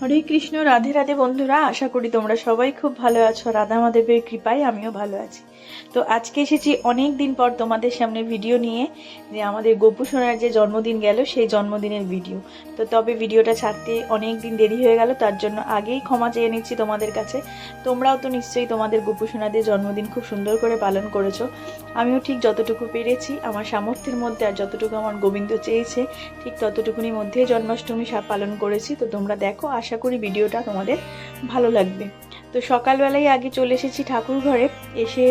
হরে কৃষ্ণ, রাধে রাধে বন্ধুরা, আশা করি তোমরা সবাই খুব ভালো আছো। রাধা মাধবের কৃপায় আমিও ভালো আছি। তো আজকে এসেছি অনেক দিন পর তোমাদের সামনে ভিডিও নিয়ে যে আমাদের গোপু সোনার যে জন্মদিন গেল, সেই জন্মদিনের ভিডিও তো তবে ভিডিওটা ছাড়তে অনেক দিন দেরি হয়ে গেল, তার জন্য আগেই ক্ষমা চেয়ে নিচ্ছি তোমাদের কাছে। তোমরাও তো নিশ্চয়ই তোমাদের গোপু সোনাদের জন্মদিন খুব সুন্দর করে পালন করেছ। আমিও ঠিক যতটুকু পেরেছি, আমার সামর্থ্যের মধ্যে আর যতটুকু আমার গোবিন্দ চেয়েছে, ঠিক ততটুকুনির মধ্যেই জন্মাষ্টমী পালন করেছি। তো তোমরা দেখো, আশা করি ভিডিওটা তোমাদের ভালো লাগবে। তো সকালবেলায় আগে চলে এসেছি ঠাকুর ঘরে। এসে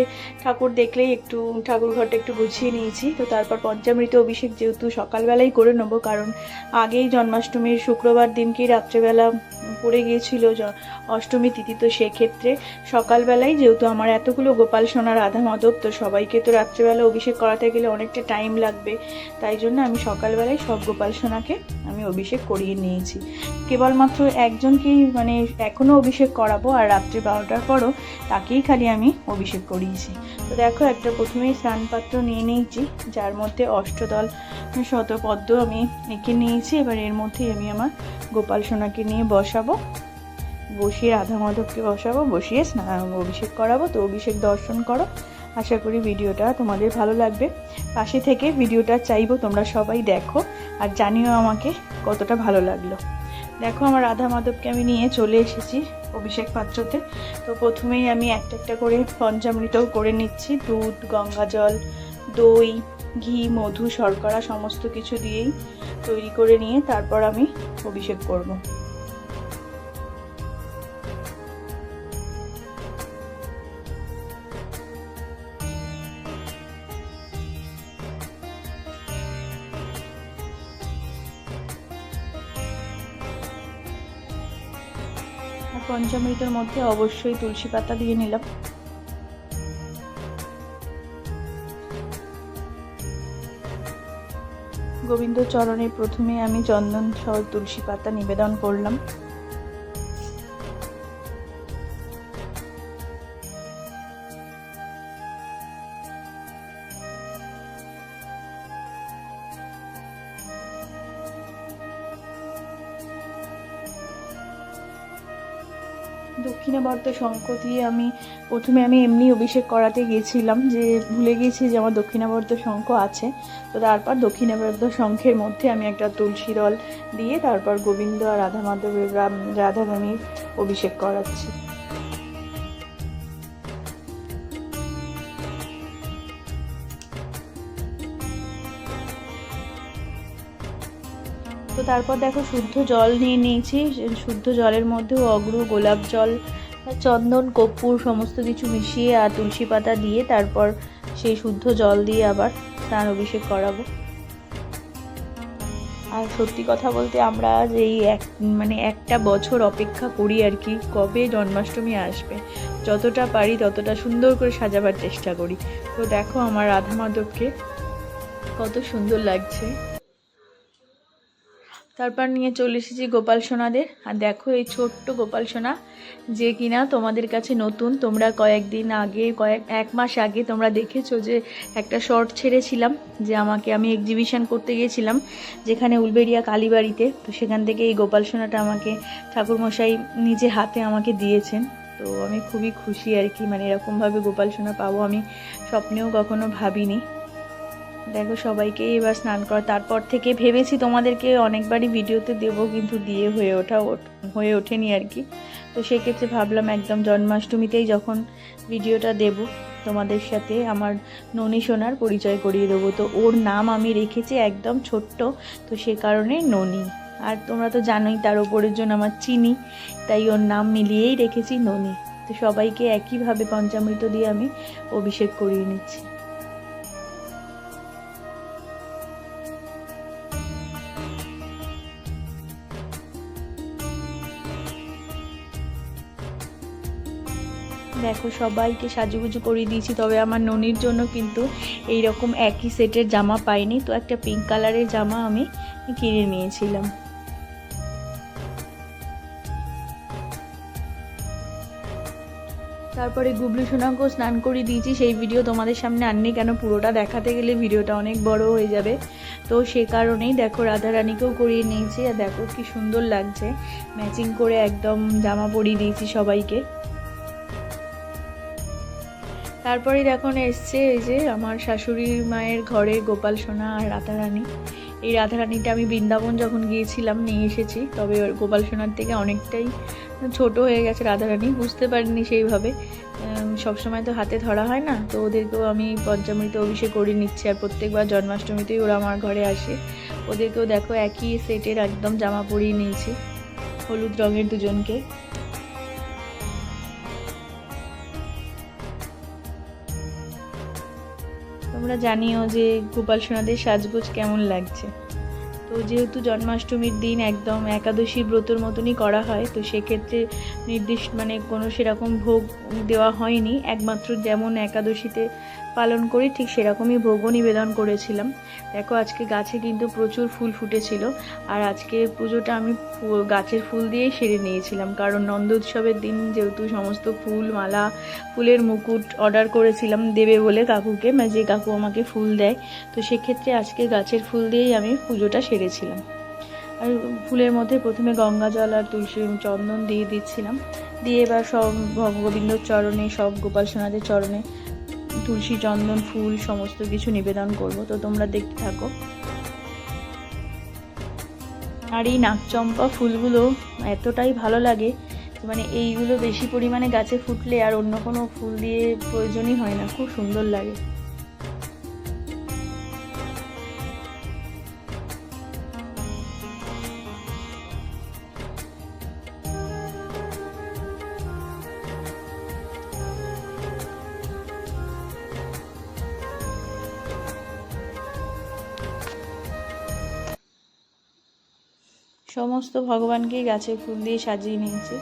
ঠাকুর দেখলেই একটু, ঠাকুর ঘরটা একটু গুছিয়ে নিয়েছি। তো তারপর পঞ্চামৃত অভিষেক যেহেতু সকালবেলাই করে নেব, কারণ আগেই জন্মাষ্টমীর শুক্রবার দিনকেই রাত্রেবেলা পড়ে গিয়েছিল অষ্টমী তিথি। তো সেক্ষেত্রে সকালবেলায় যেহেতু আমার এতগুলো গোপাল সোনা রাধা মাধব, তো সবাইকে তো রাত্রেবেলা অভিষেক করাতে গেলে অনেকটা টাইম লাগবে। তাই জন্য আমি সকালবেলায় সব গোপাল সোনাকে আমি অভিষেক করিয়ে নিয়েছি। কেবলমাত্র একজনকেই মানে এখনও অভিষেক করাবো, আর রাত্রি বারোটার পরও তাকেই খালি আমি অভিষেক করিয়েছি। তো দেখো, একটা প্রথমেই স্নানপাত্র নিয়ে নিয়েছি, যার মধ্যে অষ্টদল শতপদ্ম আমি এঁকে নিয়েছি। এবার এর মধ্যেই আমি আমার গোপাল সোনাকে নিয়ে বসাবো। বসিয়ে রাধা মাধবকে বসাবো, বসিয়ে স্নান অভিষেক করাবো। তো অভিষেক দর্শন করো। আশা করি ভিডিওটা তোমাদের ভালো লাগবে। পাশে থেকে ভিডিওটা চাইব তোমরা সবাই দেখো আর জানিও আমাকে কতটা ভালো লাগল। দেখো, আমার রাধা মাধবকে আমি নিয়ে চলে এসেছি। অভিষেক পাত্রতে। তো প্রথমেই আমি একটা একটা করে পঞ্চামৃত করে নিচ্ছি। দুধ, গঙ্গা জল, দই, ঘি, মধু, শর্করা, সমস্ত কিছু দিয়েই তৈরি করে নিয়ে তারপর আমি অভিষেক করব। আর পঞ্চামৃতের মধ্যে অবশ্যই তুলসী পাতা দিয়ে নিলাম। গোবিন্দ চরণে প্রথমে আমি চন্দন সহ তুলসী পাতা নিবেদন করলাম। দক্ষিণাবর্ত শঙ্খ দিয়ে আমি প্রথমে আমি এমনি অভিষেক করাতে গিয়েছিলাম যে ভুলে গিয়েছি যে আমার দক্ষিণাবর্ত শঙ্খ আছে। তো তারপর দক্ষিণাবর্ত শঙ্খের মধ্যে আমি একটা তুলসী দল দিয়ে তারপর গোবিন্দ আর রাধা মাধবের রাম- রাধা রানীর অভিষেক করাচ্ছি। তো তারপর দেখো শুদ্ধ জল নিয়ে নিয়েছি, শুদ্ধ জলের মধ্যেও অগ্রু, গোলাপ জল, চন্দন, কর্পূর সমস্ত কিছু মিশিয়ে আর তুলসী পাতা দিয়ে তারপর সেই শুদ্ধ জল দিয়ে আবার স্নান অভিষেক করাবো। আর সত্যি কথা বলতে আমরা যে এই এক মানে একটা বছর অপেক্ষা করি আর কি, কবে জন্মাষ্টমী আসবে, যতটা পারি ততটা সুন্দর করে সাজাবার চেষ্টা করি। তো দেখো আমার রাধা মাধবকে কত সুন্দর লাগছে। তারপর নিয়ে চলে এসেছি গোপাল সোনাদের। আর দেখো এই ছোট্ট গোপাল সোনা, যে কিনা তোমাদের কাছে নতুন। তোমরা কয়েকদিন আগে, কয়েক, এক মাস আগে তোমরা দেখেছ যে একটা শর্ট ছেড়েছিলাম, যে আমাকে আমি এক্সিবিশন করতে গিয়েছিলাম, যেখানে উলবেড়িয়া কালীবাড়িতে। তো সেখান থেকে এই গোপাল সোনাটা আমাকে ঠাকুরমশাই নিজে হাতে আমাকে দিয়েছেন। তো আমি খুবই খুশি আর কি মানে এরকমভাবে গোপাল সোনা পাবো আমি স্বপ্নেও কখনো ভাবিনি। দেখো, সবাইকে এবার স্নান করা তারপর থেকে ভেবেছি তোমাদেরকে অনেকবারই ভিডিওতে দেব, কিন্তু দিয়ে হয়ে ওঠা হয়ে ওঠেনি আর কি। তো সেক্ষেত্রে ভাবলাম একদম জন্মাষ্টমীতেই যখন ভিডিওটা দেব তোমাদের সাথে, আমার ননী সোনার পরিচয় করিয়ে দেবো। তো ওর নাম আমি রেখেছি একদম ছোট্ট, তো সে কারণে ননী। আর তোমরা তো জানোই তার ওপরের জন্য আমার চিনি, তাই ওর নাম মিলিয়েই রেখেছি ননী। তো সবাইকে একইভাবে পঞ্চামৃত দিয়ে আমি অভিষেক করিয়ে নিচ্ছি। দেখো, সবাইকে সাজুগুজু করিয়ে দিয়েছি, তবে আমার ননির জন্য কিন্তু এই রকম একই সেটের জামা পাইনি। তো একটা পিঙ্ক কালারের জামা আমি কিনে নিয়েছিলাম। তারপরে গুবলু সোনাকেও স্নান করে দিয়েছি। সেই ভিডিও তোমাদের সামনে আননি কেন? পুরোটা দেখাতে গেলে ভিডিওটা অনেক বড় হয়ে যাবে। তো সে কারণেই দেখো, রাধারানীকেও করিয়ে নিয়েছি। আর দেখো কি সুন্দর লাগছে। ম্যাচিং করে একদম জামা পরিয়ে দিয়েছি সবাইকে। তারপরে এখন এসছে এই যে আমার শাশুড়ি মায়ের ঘরে গোপাল, সোনা আর রাধারানী। এই রাধারানীটা আমি বৃন্দাবন যখন গিয়েছিলাম নিয়ে এসেছি, তবে গোপাল, সোনার থেকে অনেকটাই ছোট হয়ে গেছে রাধারানী, বুঝতে পারিনি সেইভাবে। সবসময় তো হাতে ধরা হয় না, তো ওদেরকেও আমি পঞ্চামৃত অভিষেক করে নিচ্ছি আর প্রত্যেকবার জন্মাষ্টমীতেই ওরা আমার ঘরে আসে। ওদেরকেও দেখো একই সেটের একদম জামা পরিয়ে নিয়েছি, হলুদ রঙের দুজনকে। তোমরা জানিও যে গোপাল সোনাদের সাজগোজ কেমন লাগছে। তো যেহেতু জন্মাষ্টমীর দিন একদম একাদশী ব্রতর মতনই করা হয়, তো সেক্ষেত্রে নির্দিষ্ট মানে কোনো সেরকম ভোগ দেওয়া হয়নি। একমাত্র যেমন একাদশীতে পালন করি, ঠিক সেরকমই ভোগও নিবেদন করেছিলাম। দেখো, আজকে গাছে কিন্তু প্রচুর ফুল ফুটেছিল, আর আজকে পুজোটা আমি গাছের ফুল দিয়েই সেরে নিয়েছিলাম। কারণ নন্দ উৎসবের দিন যেহেতু সমস্ত ফুল, মালা, ফুলের মুকুট অর্ডার করেছিলাম দেবে বলে কাকুকে মানে যে কাকু আমাকে ফুল দেয়, তো সেক্ষেত্রে আজকে গাছের ফুল দিয়েই আমি পুজোটা সেরেছিলাম। আর ফুলের মধ্যে প্রথমে গঙ্গা জল আর তুলসী চন্দন দিয়ে দিচ্ছিলাম। দিয়ে এবার সব ভগ- গোবিন্দর চরণে, সব গোপাল সোনাদের চরণে তুলসী চন্দন ফুল সমস্ত কিছু নিবেদন করব, তো তোমরা দেখতে থাকো। আর এই নাকচম্পা ফুলগুলো এতটাই ভালো লাগে মানে এইগুলো বেশি পরিমাণে গাছে ফুটলে আর অন্য কোনো ফুল দিয়ে প্রয়োজনই হয় না, খুব সুন্দর লাগে। সমস্ত ভগবানকেই গাছের ফুল দিয়ে সাজিয়ে নিয়েছি।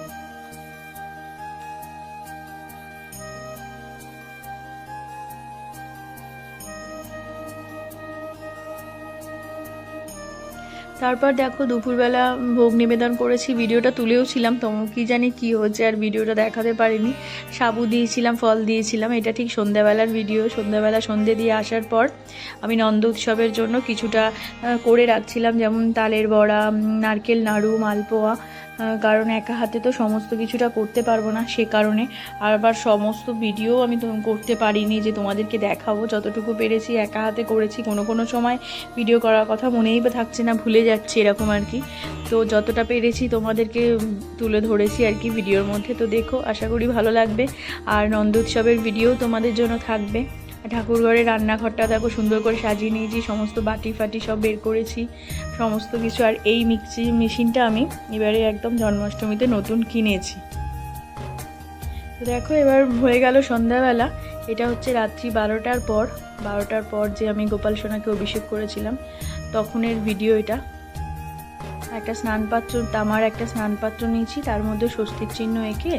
তারপর দেখো দুপুরবেলা ভোগ নিবেদন করেছি, ভিডিওটা তুলেও ছিলাম, তো কি জানি কি হচ্ছে আর ভিডিওটা দেখাতে পারিনি। সাবু দিয়েছিলাম, ফল দিয়েছিলাম, এটা ঠিক সন্ধ্যাবেলার ভিডিও, সন্ধ্যাবেলা সন্ধে দিয়ে আসার পর আমি নন্দ উৎসবের জন্য কিছুটা করে রাখছিলাম, যেমন তালের বড়া নারকেল, নাড়ু, মালপোয়া কারণ একা হাতে তো সমস্ত কিছুটা করতে পারব না সে কারণে। আবার সমস্ত ভিডিও আমি করতে পারিনি যে তোমাদেরকে দেখাবো। যতটুকু পেরেছি একা হাতে করেছি। কোনো কোনো সময় ভিডিও করার কথা মনেই বা থাকছে না, ভুলে যাচ্ছি এরকম আর কি। তো যতটা পেরেছি তোমাদেরকে তুলে ধরেছি আর কি ভিডিওর মধ্যে। তো দেখো, আশা করি ভালো লাগবে। আর নন্দ উৎসবের ভিডিও তোমাদের জন্য থাকবে। আর ঠাকুরঘরের রান্নাঘরটা দেখো, সুন্দর করে সাজিয়ে নিয়েছি, সমস্ত বাটি ফাটি সব বের করেছি, সমস্ত কিছু। আর এই মিক্সি মেশিনটা আমি এবারে একদম জন্মাষ্টমীতে নতুন কিনেছি। দেখো, এবার হয়ে গেল সন্ধ্যাবেলা। এটা হচ্ছে রাত্রি বারোটার পর। বারোটার পর যে আমি গোপাল সোনাকে অভিষেক করেছিলাম, তখনের ভিডিও এটা। একটা স্নানপাত্র, তামার একটা স্নানপাত্র নিয়েছি, তার মধ্যে স্বস্তির চিহ্ন এঁকে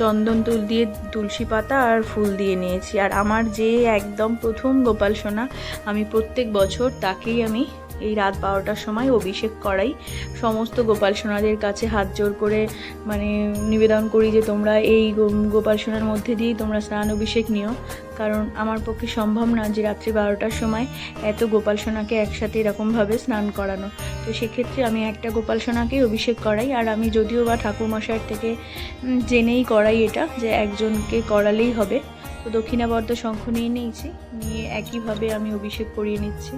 চন্দন তুল দিয়ে তুলসী পাতা আর ফুল দিয়ে নিয়েছি। আর আমার যে একদম প্রথম গোপাল সোনা, আমি প্রত্যেক বছর তাকেই আমি এই রাত বারোটার সময় অভিষেক করাই। সমস্ত গোপাল সোনাদের কাছে হাত জোর করে মানে নিবেদন করি যে তোমরা এই গোপাল সোনার মধ্যে দিয়েই তোমরা স্নান অভিষেক নিও। কারণ আমার পক্ষে সম্ভব না যে রাত্রি বারোটার সময় এত গোপাল সোনাকে একসাথে এরকমভাবে স্নান করানো। তো সেক্ষেত্রে আমি একটা গোপাল সোনাকেই অভিষেক করাই। আর আমি যদিও বা ঠাকুরমশাইয়ের থেকে জেনেই করাই এটা যে একজনকে করালেই হবে। তো দক্ষিণাবর্ত শঙ্খ নিয়ে নিয়েছি। নিয়ে একইভাবে আমি অভিষেক করিয়ে নিচ্ছি।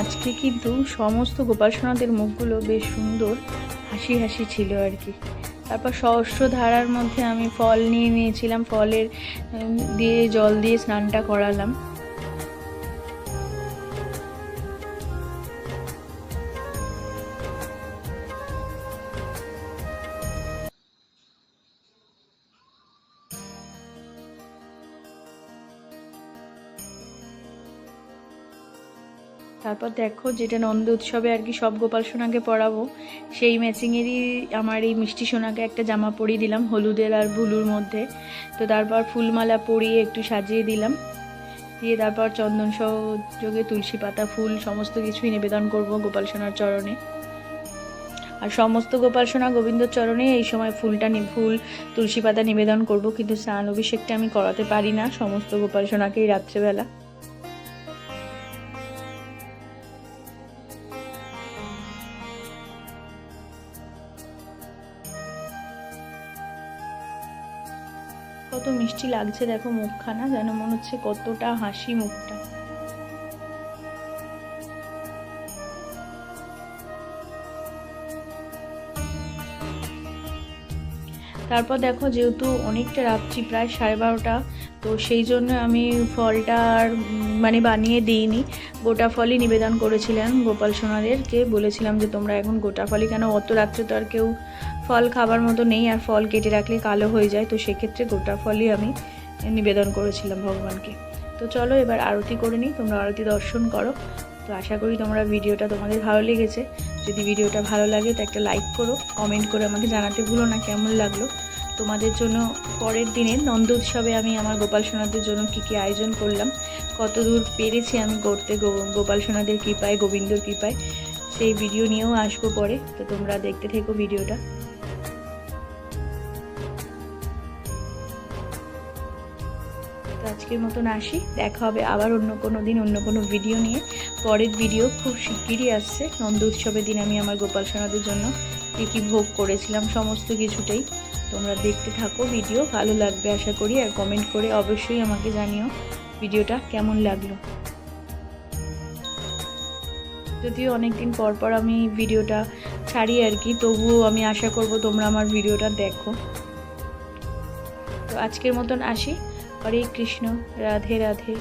আজকে কিন্তু সমস্ত গোপাল সোনাদের মুখগুলো বেশ সুন্দর হাসি হাসি ছিল আর কি। তারপর সহস্র ধারার মধ্যে আমি ফল নিয়ে নিয়েছিলাম, ফলের দিয়ে জল দিয়ে স্নানটা করালাম। তারপর দেখো যেটা নন্দ উৎসবে আর কি সব গোপাল সোনাকে পরাবো, সেই ম্যাচিংয়েরই আমার এই মিষ্টি সোনাকে একটা জামা পরিয়ে দিলাম, হলুদের আর ভুলুর মধ্যে। তো তারপর ফুলমালা পরিয়ে একটু সাজিয়ে দিলাম। দিয়ে তারপর চন্দন সহযোগে তুলসী পাতা, ফুল, সমস্ত কিছুই নিবেদন করব গোপাল সোনার চরণে। আর সমস্ত গোপাল সোনা গোবিন্দর চরণে এই সময় ফুলটা ফুল, তুলসী পাতা নিবেদন করব, কিন্তু স্নান অভিষেকটা আমি করাতে পারি না, সমস্ত গোপাল সোনাকেই রাত্রেবেলা। কত মিষ্টি লাগছে, দেখো মুখখানা, যেন মনে হচ্ছে কতটা হাসি মুখটা। তারপর দেখো যেহেতু অনেকটা রাত্রি, প্রায় সাড়ে বারোটা, তো সেই জন্য আমি ফলটা আর মানে বানিয়ে দিইনি। গোটা ফলই নিবেদন করেছিলাম গোপাল সোনাদেরকে বলেছিলাম যে তোমরা এখন গোটা ফলই কেন? অত রাত্রে তো আর কেউ ফল খাবার মতো নেই আর ফল কেটে রাখলে কালো হয়ে যায়, তো সেক্ষেত্রে গোটা ফলই আমি নিবেদন করেছিলাম ভগবানকে। তো চলো এবার আরতি করে নিই, তোমরা আরতি দর্শন করো। তো আশা করি তোমরা ভিডিওটা তোমাদের ভালো লেগেছে। যদি ভিডিওটা ভালো লাগে তো একটা লাইক করো, কমেন্ট করে আমাকে জানাতে ভুলো না কেমন লাগল। তোমাদের জন্য পরের দিনে নন্দ উৎসবে আমি আমার গোপাল সোনাদের জন্য কী কী আয়োজন করলাম, কত দূর পেরেছি আমি করতে গোপাল সোনাদের কৃপায়, গোবিন্দর কৃপায়, সেই ভিডিও নিয়েও আসব পরে। তো তোমরা দেখতে থেকো ভিডিওটা। আজকের মতন আসি। দেখা হবে আবার অন্য কোনো দিন, অন্য কোনো ভিডিও নিয়ে। পরের ভিডিও খুব শিগগিরই আসছে। নন্দ উৎসবের দিন আমি আমার গোপাল সোনাদের জন্য কী কী ভোগ করেছিলাম, সমস্ত কিছুটাই তোমরা দেখতে থাকো। ভিডিও ভালো লাগবে আশা করি, আর কমেন্ট করে অবশ্যই আমাকে জানিও ভিডিওটা কেমন লাগল। যদিও অনেকদিন পর পর আমি ভিডিওটা ছাড়ি আর কি, তবুও আমি আশা করব তোমরা আমার ভিডিওটা দেখো। তো আজকের মতন আসি। হরে কৃষ্ণ রাধে রাধে